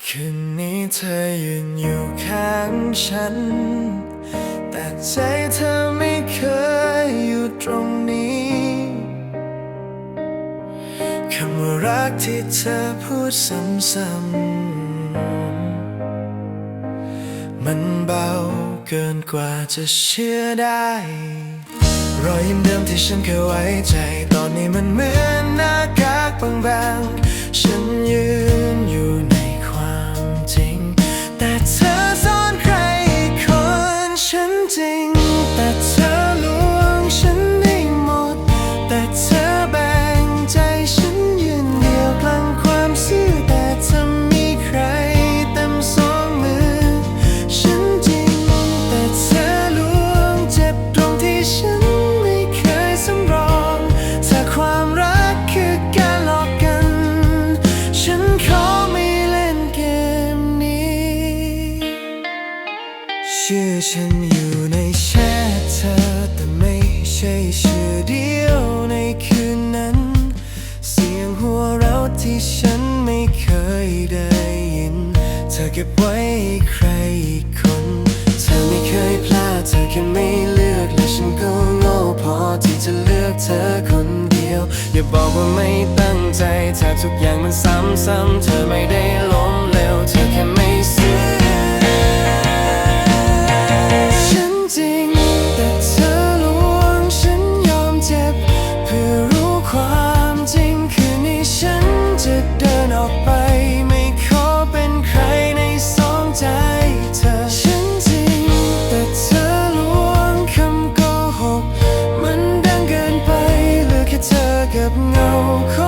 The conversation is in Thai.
คืนนี้เธอยืนอยู่ข้างฉัน แต่ใจเธอไม่เคยอยู่ตรงนี้คำว่ารักที่เธอพูดซ้ำๆมันเบาเกินกว่าจะเชื่อได้ รอยยิ้มเดิมที่ฉันเคยไว้ใจ ตอนนี้มันเหมือนหน้ากากบางๆ ชื่อฉันอยู่ในแชทเธอ แต่ไม่ใช่ชื่อเดียวในคืนนั้น เสียงหัวเราะที่ฉันไม่เคยได้ยิน เธอเก็บไว้ให้ใครอีกคน เธอไม่เคยพลาดเธอแค่ไม่เลือกและฉันก็โง่พอที่จะเลือกเธอคนเดียว อย่าบอกว่าไม่ตั้งใจถ้าทุกอย่างมันซ้ำๆเธอไม่ได้ know